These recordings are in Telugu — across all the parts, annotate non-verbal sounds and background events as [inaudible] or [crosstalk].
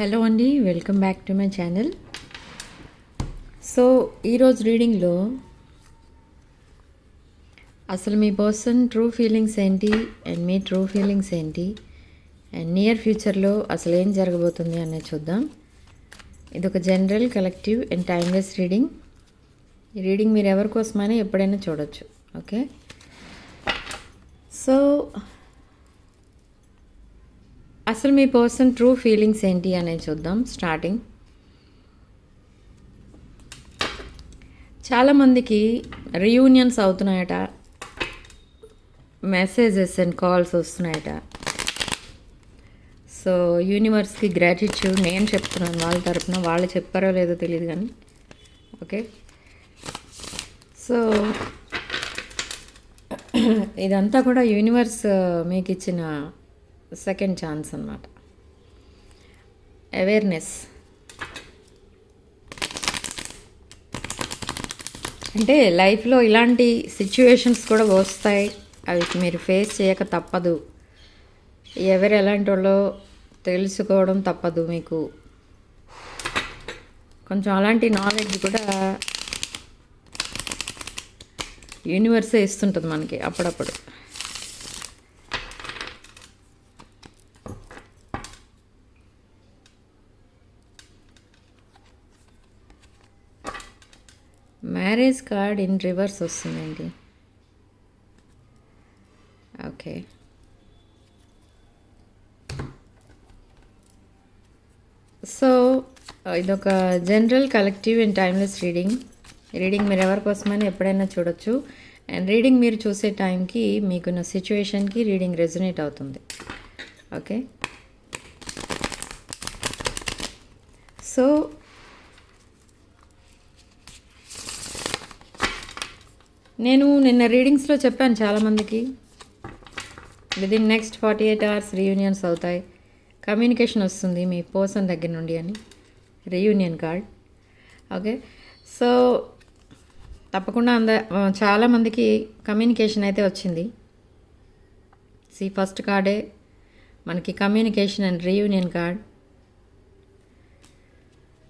హలో అండి welcome back to my channel. So ఈరోజు రీడింగ్లో అసలు మీ పర్సన్ ట్రూ ఫీలింగ్స్ ఏంటి అండ్ మీ ట్రూ ఫీలింగ్స్ ఏంటి అండ్ నియర్ ఫ్యూచర్లో అసలు ఏం జరగబోతుంది అనేది చూద్దాం. ఇది ఒక general collective and timeless reading. ఈ రీడింగ్ మీరు ఎవరి కోసమైనా ఎప్పుడైనా చూడొచ్చు ఓకే? సో అసలు మీ పర్సన్ ట్రూ ఫీలింగ్స్ ఏంటి అనేది చూద్దాం స్టార్టింగ్. చాలామందికి రియూనియన్స్ అవుతున్నాయట మెసేజెస్ అండ్ కాల్స్ వస్తున్నాయట. సో యూనివర్స్కి గ్రాటిట్యూడ్ నేను చెప్తున్నాను వాళ్ళ తరపున వాళ్ళు చెప్పారో లేదో తెలియదు కానీ. ఓకే? సో [clears throat] ఇదంతా కూడా యూనివర్స్ మీకు ఇచ్చిన సెకండ్ ఛాన్స్ అనమాట అవేర్నెస్ అంటే లైఫ్లో ఇలాంటి సిచ్యువేషన్స్ కూడా వస్తాయి. అవి మీరు ఫేస్ చేయక తప్పదు. ఎవరు ఎలాంటి వాళ్ళో తెలుసుకోవడం తప్పదు మీకు. కొంచెం అలాంటి నాలెడ్జ్ కూడా యూనివర్సే ఇస్తుంటుంది మనకి అప్పుడప్పుడు. మ్యారేజ్ కార్డ్ ఇన్ రివర్స్ వస్తుందండి. ఓకే. సో ఇదొక general collective and timeless reading. Reading మీరు ఎవరికోసమని ఎప్పుడైనా చూడొచ్చు. అండ్ రీడింగ్ మీరు చూసే టైంకి మీకున్న సిచ్యువేషన్కి రీడింగ్ రెజనేట్ అవుతుంది. ఓకే. సో నేను నిన్న రీడింగ్స్లో చెప్పాను చాలామందికి. Within next forty eight hours reunions అవుతాయి. కమ్యూనికేషన్ వస్తుంది మీ పర్సన్ దగ్గర నుండి అని. రీయూనియన్ కార్డ్ ఓకే సో తప్పకుండా అంద చాలామందికి కమ్యూనికేషన్ అయితే వచ్చింది. సి ఫస్ట్ కార్డే మనకి కమ్యూనికేషన్ అండ్ రీయూనియన్ కార్డ్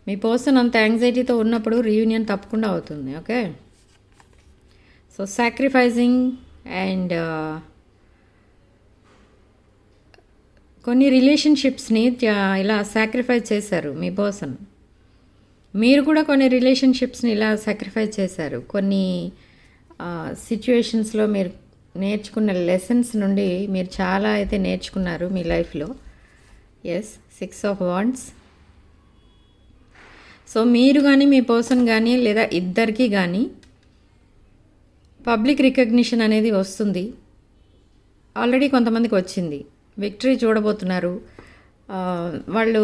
మీ పర్సన్ అంత యాంగ్జైటీతో ఉన్నప్పుడు రీయూనియన్ తప్పకుండా అవుతుంది. ఓకే సో సాక్రిఫైజింగ్ అండ్ కొన్ని రిలేషన్షిప్స్ని ఇలా సాక్రిఫైస్ చేశారు మీ పర్సన్ మీరు కూడా కొన్ని రిలేషన్షిప్స్ని ఇలా సాక్రిఫైస్ చేశారు. కొన్ని సిచ్యువేషన్స్లో మీరు నేర్చుకున్న లెసన్స్ నుండి మీరు చాలా అయితే నేర్చుకున్నారు మీ లైఫ్లో yes six of wands so మీరు కానీ మీ పర్సన్ కానీ లేదా ఇద్దరికి కానీ పబ్లిక్ రికగ్నిషన్ అనేది వస్తుంది. ఆల్రెడీ కొంతమందికి వచ్చింది. విక్టరీ చూడబోతున్నారు. వాళ్ళు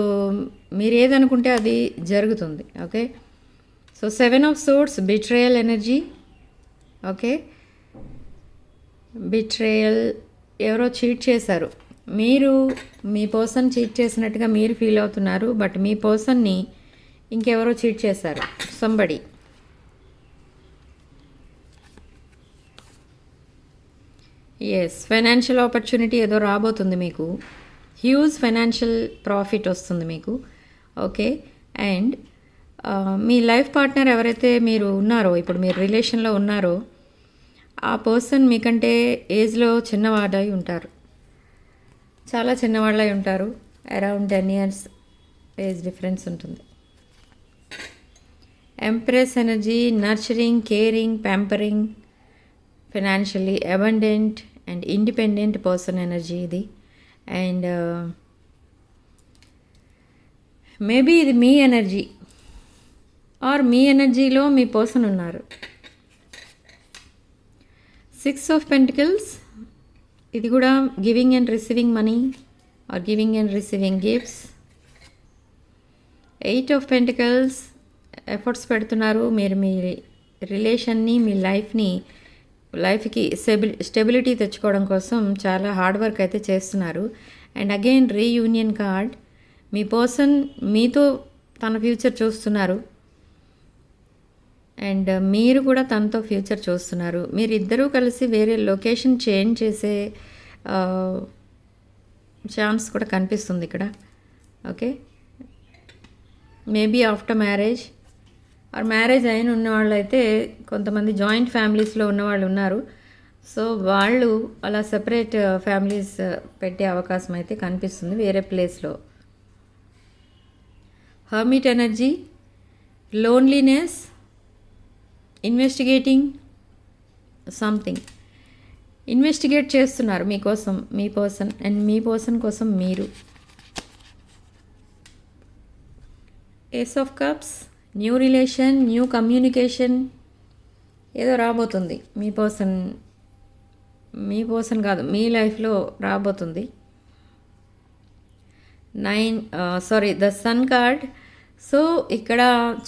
మీరు ఏదనుకుంటే అది జరుగుతుంది. Okay? So seven of swords betrayal energy. Okay? Betrayal ఎవరో చీట్ చేశారు. మీరు మీ పర్సన్ చీట్ చేసినట్టుగా మీరు ఫీల్ అవుతున్నారు. బట్ మీ పర్సన్ని ఇంకెవరో చీట్ చేశారు. సంబడి. ఎస్ ఫైనాన్షియల్ ఆపర్చునిటీ ఏదో రాబోతుంది మీకు. హ్యూజ్ ఫైనాన్షియల్ ప్రాఫిట్ వస్తుంది మీకు. ఓకే అండ్ uh, మీ లైఫ్ పార్ట్నర్ ఎవరైతే మీరు ఉన్నారో ఇప్పుడు మీరు రిలేషన్లో ఉన్నారో ఆ పర్సన్ మీకంటే ఏజ్లో చిన్నవాడై ఉంటారు. చాలా చిన్నవాళ్ళై ఉంటారు. Around ten years age difference ఉంటుంది. Empress energy nurturing caring pampering financially abundant and independent person energy ఇది. అండ్ మేబీ uh, ఇది మీ ఎనర్జీ ఆర్ మీ ఎనర్జీలో మీ పర్సన్ ఉన్నారు. సిక్స్ ఆఫ్ పెంటికల్స్ ఇది కూడా giving and receiving money or giving and receiving gifts eight of pentacles efforts పెడుతున్నారు. మీరు మీ రిలేషన్ని మీ లైఫ్ని లైఫ్కి స్టెబిలి స్టెబిలిటీ తెచ్చుకోవడం కోసం చాలా హార్డ్ వర్క్ అయితే చేస్తున్నారు. And again reunion card. Me person మీతో తన ఫ్యూచర్ చూస్తున్నారు. అండ్ మీరు కూడా తనతో ఫ్యూచర్ చూస్తున్నారు. మీరు ఇద్దరూ కలిసి వేరే లొకేషన్ చేంజ్ చేసే ఛాన్స్ కూడా కనిపిస్తుంది ఇక్కడ. Okay? Maybe after marriage. Or marriage అయిన ఉన్న వాళ్ళైతే కొంతమంది జాయింట్ ఫ్యామిలీస్లో ఉన్న వాళ్ళు ఉన్నారు. సో వాళ్ళు అలా సెపరేట్ ఫ్యామిలీస్ పెట్టే అవకాశం అయితే కనిపిస్తుంది వేరే ప్లేస్లో. Hermit energy loneliness investigating something. Investigate చేస్తున్నారు మీకోసం మీ పర్సన్ అండ్ మీ పర్సన్ కోసం మీరు. Ace of cups. New relation new communication ఏదో రాబోతుంది. మీ పర్సన్ మీ పర్సన్ కాదు మీ లైఫ్లో రాబోతుంది. Nine sorry the sun card. So ఇక్కడ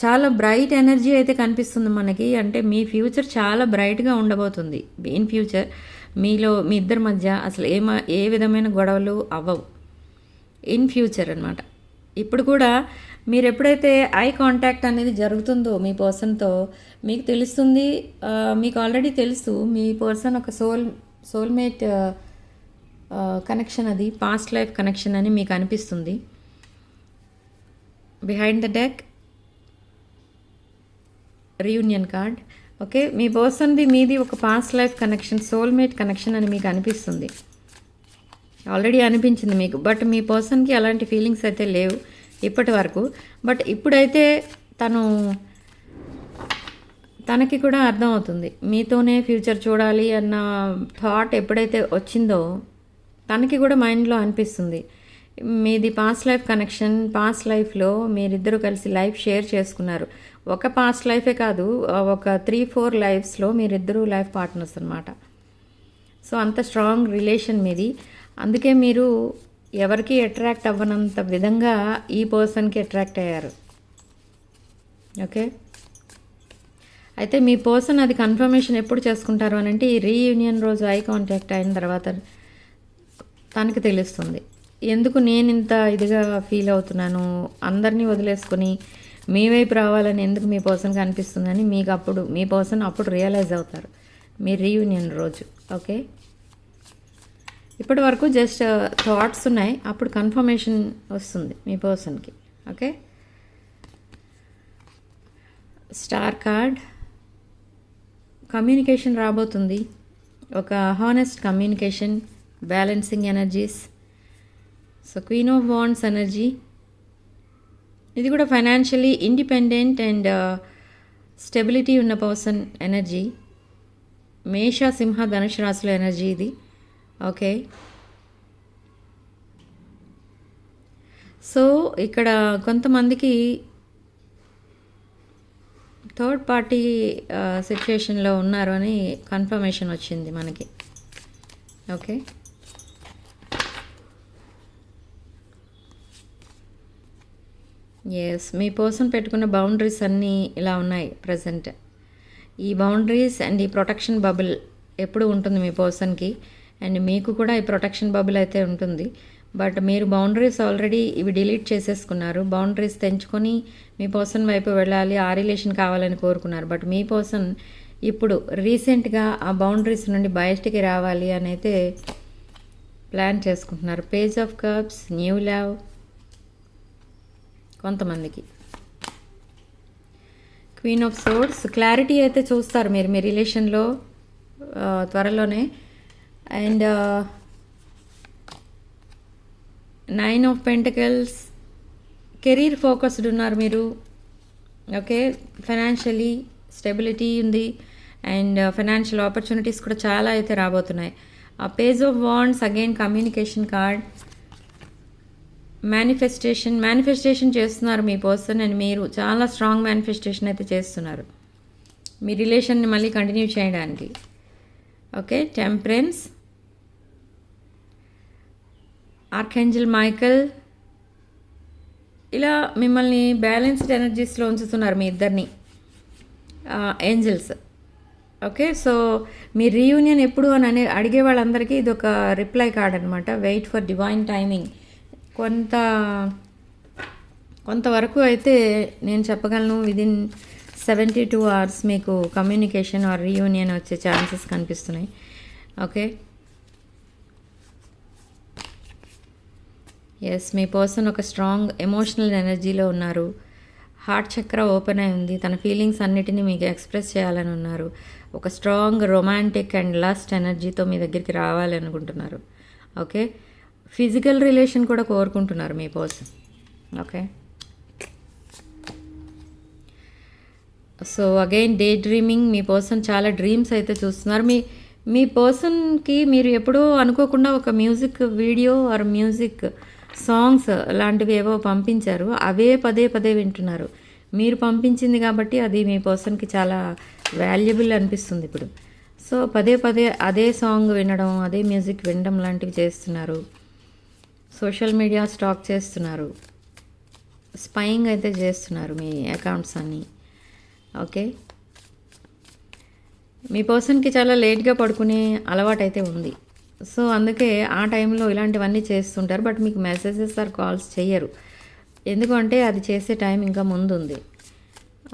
చాలా బ్రైట్ ఎనర్జీ అయితే కనిపిస్తుంది మనకి. అంటే మీ ఫ్యూచర్ చాలా బ్రైట్గా ఉండబోతుంది. ఇన్ ఫ్యూచర్ మీలో మీ ఇద్దరి మధ్య అసలు ఏ ఏ విధమైన గొడవలు అవ్వవు. ఇన్ ఫ్యూచర్ అనమాట ఇప్పుడు కూడా మీరు ఎప్పుడైతే ఐ కాంటాక్ట్ అనేది జరుగుతుందో మీ పర్సన్తో మీకు తెలుస్తుంది మీకు ఆల్రెడీ తెలుసు మీ పర్సన్ ఒక సోల్ సోల్మేట్ కనెక్షన్ అది పాస్ట్ లైఫ్ కనెక్షన్ అని మీకు అనిపిస్తుంది. Behind the deck reunion card okay? మీ పర్సన్ది మీది ఒక past life connection soulmate connection అని మీకు అనిపిస్తుంది. ఆల్రెడీ అనిపించింది మీకు. బట్ మీ పర్సన్కి అలాంటి ఫీలింగ్స్ అయితే లేవు ఇప్పటి వరకు. బట్ ఇప్పుడైతే తను తనకి కూడా అర్థమవుతుంది మీతోనే ఫ్యూచర్ చూడాలి అన్న థాట్ ఎప్పుడైతే వచ్చిందో తనకి కూడా మైండ్లో అనిపిస్తుంది. మీది పాస్ట్ లైఫ్ కనెక్షన్ పాస్ట్ లైఫ్లో మీరిద్దరూ కలిసి లైఫ్ షేర్ చేసుకున్నారు. ఒక పాస్ట్ లైఫే కాదు ఒక త్రీ ఫోర్ లైఫ్స్లో మీరిద్దరూ లైఫ్ పార్ట్నర్స్ అనమాట సో అంత స్ట్రాంగ్ రిలేషన్ మీది. అందుకే మీరు ఎవరికి అట్రాక్ట్ అవ్వనంత విధంగా ఈ పర్సన్కి అట్రాక్ట్ అయ్యారు. ఓకే అయితే మీ పర్సన్ అది కన్ఫర్మేషన్ ఎప్పుడు చేసుకుంటారు అని అంటే ఈ రీయూనియన్ రోజు ఐ కాంటాక్ట్ అయిన తర్వాత తనకి తెలుస్తుంది. ఎందుకు నేను ఇంత ఇదిగా ఫీల్ అవుతున్నాను? అందరినీ వదిలేసుకొని మీ వైపు రావాలని ఎందుకు మీ పర్సన్కి అనిపిస్తుందని మీకు అప్పుడు మీ పర్సన్ అప్పుడు రియలైజ్ అవుతారు. మీ రీయూనియన్ రోజు. ఓకే ఇప్పటి వరకు జస్ట్ uh, థాట్స్ ఉన్నాయి. అప్పుడు కన్ఫర్మేషన్ వస్తుంది మీ పర్సన్కి ఓకే స్టార్ కార్డ్ కమ్యూనికేషన్ రాబోతుంది. ఒక honest communication balancing energies so queen of wands energy ఇది కూడా ఫైనాన్షియలీ ఇండిపెండెంట్ అండ్ స్టెబిలిటీ ఉన్న పర్సన్ ఎనర్జీ మేష సింహ ధనుష్ రాశుల ఎనర్జీ ఇది. ఓకే. సో ఇక్కడ కొంతమందికి థర్డ్ పార్టీ సిచ్యుయేషన్లో ఉన్నారు అని కన్ఫర్మేషన్ వచ్చింది మనకి. ఓకే. ఎస్ మీ పర్సన్ పెట్టుకున్న బౌండరీస్ అన్నీ ఇలా ఉన్నాయి ప్రజెంట్ ఈ బౌండరీస్ అండ్ ఈ ప్రొటెక్షన్ బబుల్ ఎప్పుడు ఉంటుంది మీ పర్సన్కి అండ్ మీకు కూడా ఈ ప్రొటెక్షన్ బబుల్ అయితే ఉంటుంది. బట్ మీరు బౌండరీస్ ఆల్రెడీ ఇవి డిలీట్ చేసేసుకున్నారు. బౌండరీస్ తెంచుకొని మీ పర్సన్ వైపు వెళ్ళాలి ఆ రిలేషన్ కావాలని కోరుకున్నారు. బట్ మీ పర్సన్ ఇప్పుడు రీసెంట్గా ఆ బౌండరీస్ నుండి బయటికి రావాలి అని అయితే ప్లాన్ చేసుకుంటున్నారు. Page of cups new love కొంతమందికి. క్వీన్ ఆఫ్ సోర్స్ క్లారిటీ అయితే చూస్తారు మీరు మీ రిలేషన్లో త్వరలోనే. And nine of pentacles career focused ఉన్నారు మీరు. ఓకే ఫైనాన్షియలీ స్టెబిలిటీ ఉంది. అండ్ ఫైనాన్షియల్ ఆపర్చునిటీస్ కూడా చాలా అయితే రాబోతున్నాయి. ఆ page of wands again communication card manifestation manifestation చేస్తున్నారు మీ పర్సన్ అండ్ మీరు. చాలా స్ట్రాంగ్ మేనిఫెస్టేషన్ అయితే చేస్తున్నారు. మీ రిలేషన్ని మళ్ళీ కంటిన్యూ చేయడానికి. ఓకే టెంపరెన్స్ ఆర్కెంజల్ మైకల్ ఇలా మిమ్మల్ని బ్యాలెన్స్డ్ ఎనర్జీస్లో ఉంచుతున్నారు మీ ఇద్దరిని. ఏంజల్స్ ఓకే సో మీ రీయూనియన్ ఎప్పుడు అని అనే అడిగే వాళ్ళందరికీ ఇది ఒక రిప్లై కార్డ్ అనమాట వెయిట్ ఫర్ డివైన్ టైమింగ్ కొంత కొంతవరకు అయితే నేను చెప్పగలను విదిన్ సెవెంటీ టూ అవర్స్ మీకు కమ్యూనికేషన్ ఆర్ రీయూనియన్ వచ్చే ఛాన్సెస్ కనిపిస్తున్నాయి. ఓకే ఎస్ మీ పర్సన్ ఒక స్ట్రాంగ్ ఎమోషనల్ ఎనర్జీలో ఉన్నారు. హార్ట్ చక్ర ఓపెన్ అయి ఉంది. తన ఫీలింగ్స్ అన్నిటినీ మీకు ఎక్స్ప్రెస్ చేయాలని ఉన్నారు. ఒక స్ట్రాంగ్ రొమాంటిక్ అండ్ లాస్ట్ ఎనర్జీతో మీ దగ్గరికి రావాలి అనుకుంటున్నారు. ఓకే ఫిజికల్ రిలేషన్ కూడా కోరుకుంటున్నారు మీ person okay so again day dreaming మీ పర్సన్ చాలా డ్రీమ్స్ అయితే చూస్తున్నారు. మీ మీ పర్సన్కి మీరు ఎప్పుడూ అనుకోకుండా ఒక music video or music songs లాంటివి ఏవో పంపించారు అవే పదే పదే వింటున్నారు. మీరు పంపించింది కాబట్టి అది మీ పర్సన్కి చాలా వాల్యుబుల్ అనిపిస్తుంది ఇప్పుడు. సో పదే పదే అదే సాంగ్ వినడం అదే మ్యూజిక్ వినడం లాంటివి చేస్తున్నారు. సోషల్ మీడియా స్టాక్ చేస్తున్నారు. స్పైయింగ్ అయితే చేస్తున్నారు మీ అకౌంట్స్ అన్నీ. ఓకే? మీ పర్సన్కి చాలా లేట్గా పడుకునే అలవాటు అయితే ఉంది. సో అందుకే ఆ టైంలో ఇలాంటివన్నీ చేస్తుంటారు. బట్ మీకు మెసేజెస్ ఆర్ కాల్స్ చెయ్యరు. ఎందుకంటే అది చేసే టైం ఇంకా ముందుంది.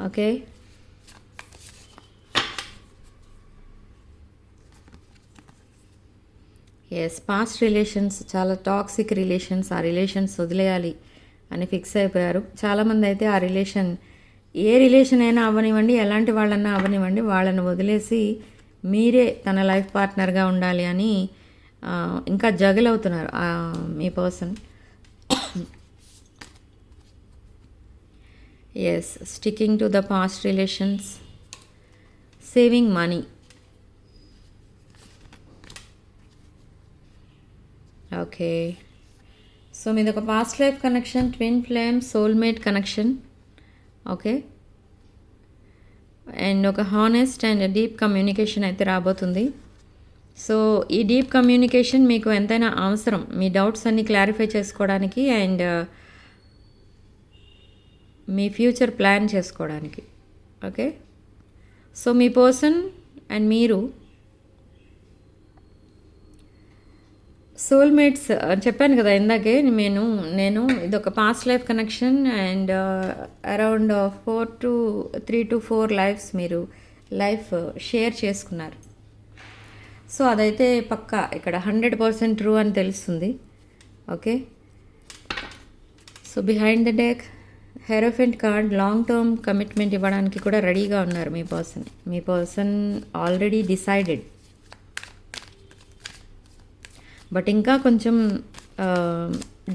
ఓకే? ఎస్ పాస్ట్ రిలేషన్స్ చాలా టాక్సిక్ రిలేషన్స్ ఆ రిలేషన్స్ వదిలేయాలి అని ఫిక్స్ అయిపోయారు. చాలామంది అయితే ఆ రిలేషన్ ఏ రిలేషన్ అయినా అవ్వనివ్వండి ఎలాంటి వాళ్ళన్నా అవ్వనివ్వండి వాళ్ళని వదిలేసి మీరే తన లైఫ్ పార్ట్నర్గా ఉండాలి అని ఇంకా జగల్ అవుతున్నారు మీ person yes sticking to the past relations saving money okay so మీది ఒక past life connection twin flame soulmate connection okay and ఒక హానెస్ట్ అండ్ డీప్ కమ్యూనికేషన్ అయితే రాబోతుంది. సో ఈ డీప్ కమ్యూనికేషన్ మీకు ఎంతైనా అవసరం. మీ డౌట్స్ అన్ని క్లారిఫై చేసుకోవడానికి అండ్ uh, మీ ఫ్యూచర్ ప్లాన్ చేసుకోవడానికి. ఓకే? సో మీ పర్సన్ అండ్ మీరు సోల్మేట్స్ చెప్పాను కదా ఇందాకే నేను నేను ఇది ఒక past life connection and around four to three to four lives మీరు లైఫ్ షేర్ uh, చేసుకున్నారు. సో అదైతే పక్కా ఇక్కడ హండ్రెడ్ పర్సెంట్ ట్రూ అని తెలుస్తుంది. Okay? So behind the deck hierophant card long term commitment ఇవ్వడానికి కూడా రెడీగా ఉన్నారు మీ పర్సన్. మీ పర్సన్ ఆల్రెడీ డిసైడెడ్. బట్ ఇంకా కొంచెం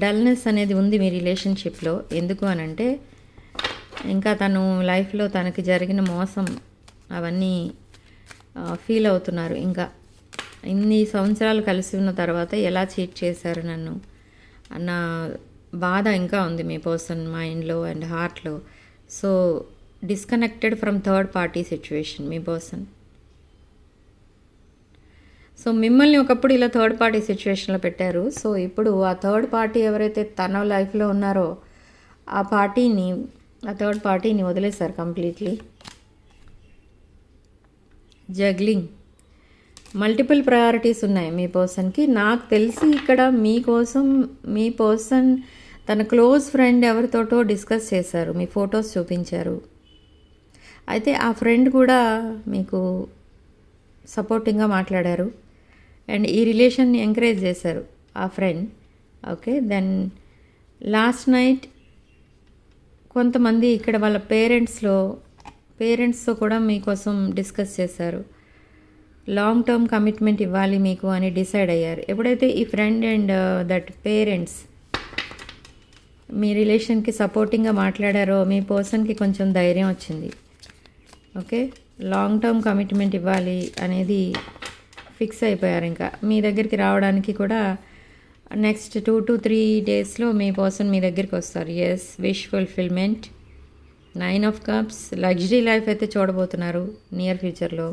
డల్నెస్ అనేది ఉంది మీ రిలేషన్షిప్లో. ఎందుకు అని అంటే ఇంకా తను లైఫ్లో తనకి జరిగిన మోసం అవన్నీ ఫీల్ అవుతున్నారు. ఇంకా ఇన్ని సంవత్సరాలు కలిసి ఉన్న తర్వాత ఎలా చీట్ చేశారు నన్ను? అన్న బాధ ఇంకా ఉంది మీ పర్సన్ మైండ్లో అండ్ హార్ట్లో. So disconnected from third party situation me person. So మిమ్మల్ని ఒకప్పుడు ఇలా థర్డ్ పార్టీ సిచ్యువేషన్లో పెట్టారు. సో ఇప్పుడు ఆ థర్డ్ పార్టీ ఎవరైతే తన లైఫ్లో ఉన్నారో ఆ పార్టీని ఆ థర్డ్ పార్టీని వదిలేశారు కంప్లీట్లీ. జగ్లింగ్. మల్టిపుల్ ప్రయారిటీస్ ఉన్నాయి మీ పర్సన్కి. నాకు తెలిసి ఇక్కడ మీకోసం మీ పర్సన్ తన క్లోజ్ ఫ్రెండ్ ఎవరితోటో డిస్కస్ చేశారు మీ ఫొటోస్ చూపించారు. అయితే ఆ ఫ్రెండ్ కూడా మీకు సపోర్టింగ్గా మాట్లాడారు అండ్ ఈ రిలేషన్ని ఎంకరేజ్ చేశారు ఆ friend. Okay then last night కొంతమంది ఇక్కడ వాళ్ళ పేరెంట్స్లో పేరెంట్స్తో కూడా మీకోసం డిస్కస్ చేశారు. లాంగ్ టర్మ్ కమిట్మెంట్ ఇవ్వాలి మీకు అని డిసైడ్ అయ్యారు. ఎప్పుడైతే ఈ ఫ్రెండ్ అండ్ దట్ పేరెంట్స్ మీ రిలేషన్కి సపోర్టింగ్గా మాట్లాడారో మీ పర్సన్కి కొంచెం ధైర్యం వచ్చింది. ఓకే లాంగ్ టర్మ్ కమిట్మెంట్ ఇవ్వాలి అనేది ఫిక్స్ అయిపోయారు ఇంకా. మీ దగ్గరికి రావడానికి కూడా నెక్స్ట్ టూ టు త్రీ డేస్లో మీ పర్సన్ మీ దగ్గరికి వస్తారు. Yes wish fulfilment nine of cups luxury life అయితే చూడబోతున్నారు నియర్ ఫ్యూచర్లో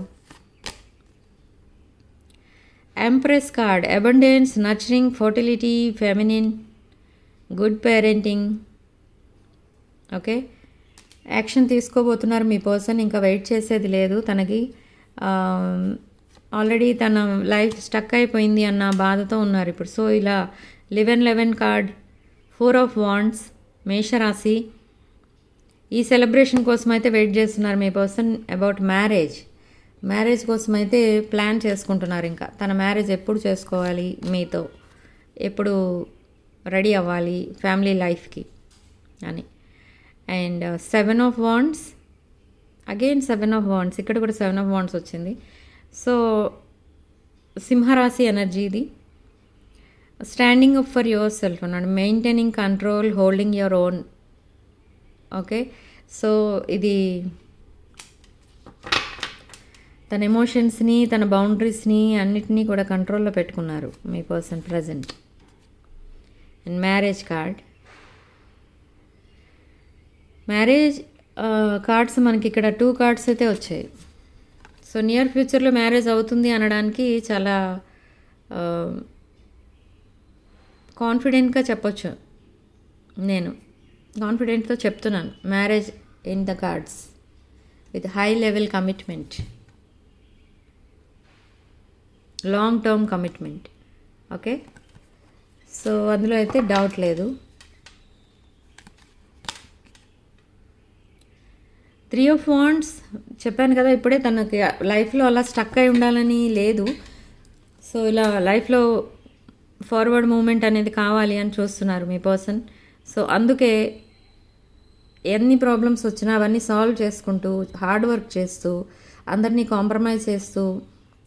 empress card abundance nurturing fertility feminine good parenting okay action తీసుకోబోతున్నారు మీ పర్సన్ ఇంకా వెయిట్ చేసేది లేదు. తనకి um, ఆల్రెడీ తన లైఫ్ స్టక్ అయిపోయింది అన్న బాధతో ఉన్నారు ఇప్పుడు. సో ఇలా eleven eleven card four of wands మేషరాశి. ఈ సెలబ్రేషన్ కోసం అయితే వెయిట్ చేస్తున్నారు మీ పర్సన్ అబౌట్ మ్యారేజ్ మ్యారేజ్ కోసం అయితే ప్లాన్ చేసుకుంటున్నారు ఇంకా. తన మ్యారేజ్ ఎప్పుడు చేసుకోవాలి మీతో? ఎప్పుడు రెడీ అవ్వాలి ఫ్యామిలీ లైఫ్కి? అని. And seven of wands again seven of wands ఇక్కడ కూడా సెవెన్ ఆఫ్ వాండ్స్ వచ్చింది. సో సింహరాశి ఎనర్జీ ఇది. Standing up for your self అన్నాడు. Maintaining control holding your own okay so ఇది తన ఎమోషన్స్ని తన బౌండరీస్ని అన్నిటినీ కూడా కంట్రోల్లో పెట్టుకున్నారు మీ person present. And marriage card. Marriage cards మనకి ఇక్కడ టూ కార్డ్స్ అయితే వచ్చాయి. సో నియర్ ఫ్యూచర్లో మ్యారేజ్ అవుతుంది అనడానికి చాలా కాన్ఫిడెంట్గా చెప్పొచ్చు నేను. కాన్ఫిడెంట్తో చెప్తున్నాను marriage in the cards with high level commitment. Long term commitment okay so అందులో అయితే డౌట్ లేదు. త్రీ ఆఫ్ వాండ్స్ చెప్పాను కదా ఇప్పుడే తనకి లైఫ్లో అలా స్టక్ అయి ఉండాలని లేదు. సో ఇలా లైఫ్లో ఫార్వర్డ్ మూమెంట్ అనేది కావాలి అని చూస్తున్నారు మీ పర్సన్ సో అందుకే ఎన్ని ప్రాబ్లమ్స్ వచ్చినా అవన్నీ సాల్వ్ చేసుకుంటూ హార్డ్ వర్క్ చేస్తూ అందరినీ కాంప్రమైజ్ చేస్తూ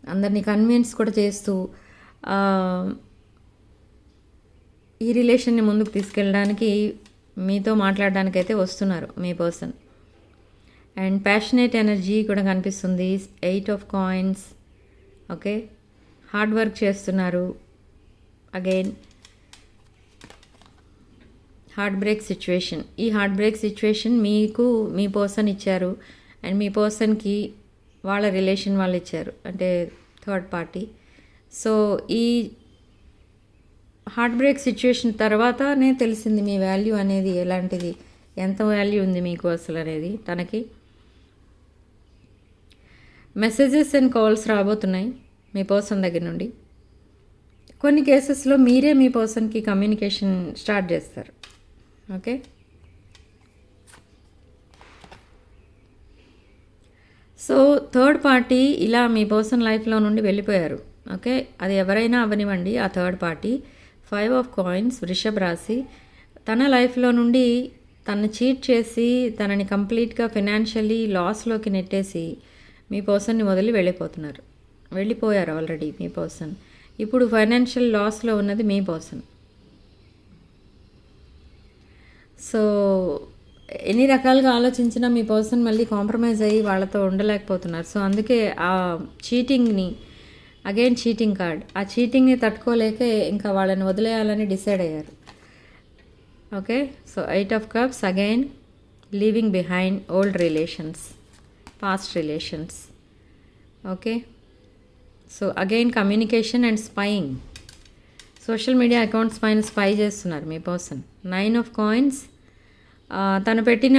అందరినీ కన్విన్స్ కూడా చేస్తూ ఈ రిలేషన్ని ముందుకు తీసుకెళ్ళడానికి మీతో మాట్లాడడానికైతే వస్తున్నారు మీ పర్సన్ అండ్ ప్యాషనేట్ ఎనర్జీ కూడా కనిపిస్తుంది. Eight of coins okay hard work చేస్తున్నారు. అగైన్ హార్ట్ బ్రేక్ సిచ్యువేషన్ ఈ హార్ట్ బ్రేక్ సిచ్యువేషన్ మీకు మీ పర్సన్ ఇచ్చారు. అండ్ మీ పర్సన్కి వాళ్ళ రిలేషన్ వాళ్ళు ఇచ్చారు అంటే థర్డ్ పార్టీ. సో ఈ హార్ట్ బ్రేక్ సిచ్యువేషన్ తర్వాతనే తెలిసింది మీ వాల్యూ అనేది ఎలాంటిది ఎంత వాల్యూ ఉంది మీకు అసలు అనేది తనకి. మెసేజెస్ అండ్ కాల్స్ రాబోతున్నాయి మీ పర్సన్ దగ్గర నుండి. కొన్ని కేసెస్లో మీరే మీ పర్సన్కి కమ్యూనికేషన్ స్టార్ట్ చేస్తారు ఓకే? సో థర్డ్ పార్టీ ఇలా మీ పర్సన్ లైఫ్లో నుండి వెళ్ళిపోయారు. ఓకే అది ఎవరైనా అవనివ్వండి ఆ third party five of coins Vrishabha రాశి. తన లైఫ్లో నుండి తను చీట్ చేసి తనని కంప్లీట్గా ఫినాన్షియలీ లాస్లోకి నెట్టేసి మీ పర్సన్ని వదిలి వెళ్ళిపోతున్నారు. వెళ్ళిపోయారు ఆల్రెడీ మీ పర్సన్ ఇప్పుడు ఫైనాన్షియల్ లాస్లో ఉన్నది మీ పర్సన్ సో ఎన్ని రకాలుగా ఆలోచించినా మీ పర్సన్ మళ్ళీ కాంప్రమైజ్ అయ్యి వాళ్ళతో ఉండలేకపోతున్నారు. సో అందుకే ఆ చీటింగ్ని అగైన్ చీటింగ్ కార్డ్ ఆ చీటింగ్ని తట్టుకోలేకే ఇంకా వాళ్ళని వదిలేయాలని డిసైడ్ అయ్యారు. Okay? So eight of cups again leaving behind old relations past relations. Okay? So again communication and spying. Social media accounts పైన స్పై చేస్తున్నారు మీ పర్సన్. నైన్ ఆఫ్ కాయిన్స్ తను పెట్టిన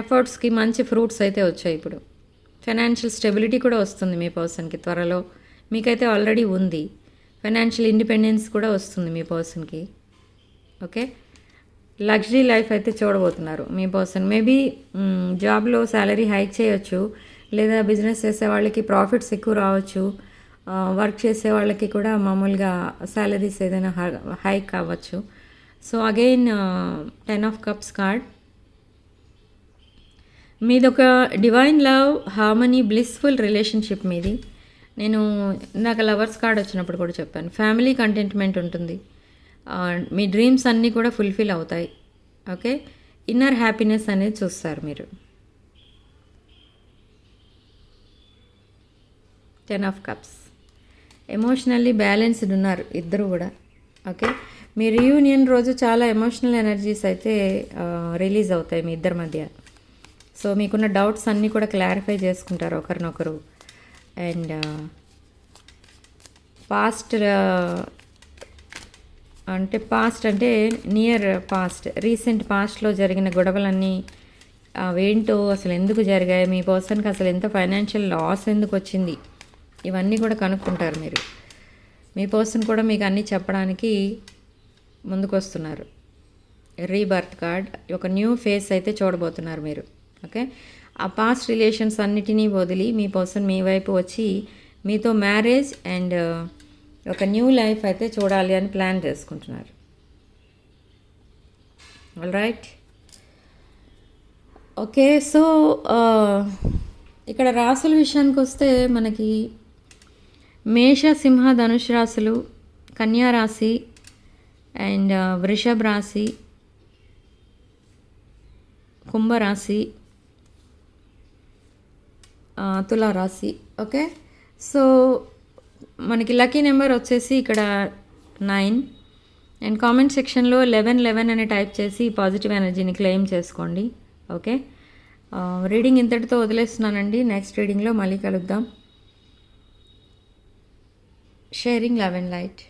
ఎఫర్ట్స్కి మంచి ఫ్రూట్స్ అయితే వచ్చాయి ఇప్పుడు. ఫైనాన్షియల్ స్టెబిలిటీ కూడా వస్తుంది మీ పర్సన్కి త్వరలో. మీకైతే ఆల్రెడీ ఉంది. ఫైనాన్షియల్ ఇండిపెండెన్స్ కూడా వస్తుంది మీ పర్సన్కి. ఓకే? లగ్జరీ లైఫ్ అయితే చూడబోతున్నారు మీ పర్సన్. మేబీ జాబ్లో శాలరీ హైక్ చేయొచ్చు లేదా బిజినెస్ చేసే వాళ్ళకి ప్రాఫిట్స్ ఎక్కువ రావచ్చు. వర్క్ చేసే వాళ్ళకి కూడా మామూలుగా శాలరీస్ ఏదైనా హైక్ అవ్వచ్చు. So again ten of cups card మీది ఒక divine love harmony blissful relationship మీది. నేను ఇందాక లవర్స్ కార్డ్ వచ్చినప్పుడు కూడా చెప్పాను. ఫ్యామిలీ కంటెంట్మెంట్ ఉంటుంది. మీ డ్రీమ్స్ అన్నీ కూడా ఫుల్ఫిల్ అవుతాయి. ఓకే ఇన్నర్ హ్యాపీనెస్ అనేది చూస్తారు మీరు. Ten of cups emotionally balanced ఉన్నారు ఇద్దరు కూడా. ఓకే మీ రీయూనియన్ రోజు చాలా ఎమోషనల్ ఎనర్జీస్ అయితే రిలీజ్ అవుతాయి మీ ఇద్దరి మధ్య. సో మీకున్న డౌట్స్ అన్నీ కూడా క్లారిఫై చేసుకుంటారు ఒకరినొకరు. అండ్ పాస్ట్ అంటే పాస్ట్ అంటే నియర్ పాస్ట్ రీసెంట్ పాస్ట్లో జరిగిన గొడవలన్నీ అవేంటో అసలు ఎందుకు జరిగాయి మీ పర్సన్కి అసలు ఎంత ఫైనాన్షియల్ లాస్ ఎందుకు వచ్చింది ఇవన్నీ కూడా కనుక్కుంటారు మీరు. మీ పర్సన్ కూడా మీకు అన్నీ చెప్పడానికి ముందుకొస్తున్నారు. రీబర్త్ కార్డ్ ఒక న్యూ ఫేస్ అయితే చూడబోతున్నారు మీరు. ఓకే? ఆ పాస్ట్ రిలేషన్స్ అన్నిటినీ వదిలి మీ పర్సన్ మీ వైపు వచ్చి మీతో మ్యారేజ్ అండ్ ఒక న్యూ లైఫ్ అయితే చూడాలి అని ప్లాన్ చేసుకుంటున్నారు. All right? ఓకే సో ఇక్కడ రాసుల విషయానికి వస్తే మనకి మేష సింహ ధనుష్ రాశులు కన్యా రాశి అండ్ వృషభ రాశి కుంభరాశి తులారాశి ఓకే? సో మనకి లక్కీ నెంబర్ వచ్చేసి ఇక్కడ నైన్. అండ్ కామెంట్ సెక్షన్లో లెవెన్ లెవెన్ అని టైప్ చేసి పాజిటివ్ ఎనర్జీని క్లెయిమ్ చేసుకోండి ఓకే? రీడింగ్ ఇంతటితో వదిలేస్తున్నానండి. నెక్స్ట్ రీడింగ్లో మళ్ళీ కలుద్దాం. Sharing love and light.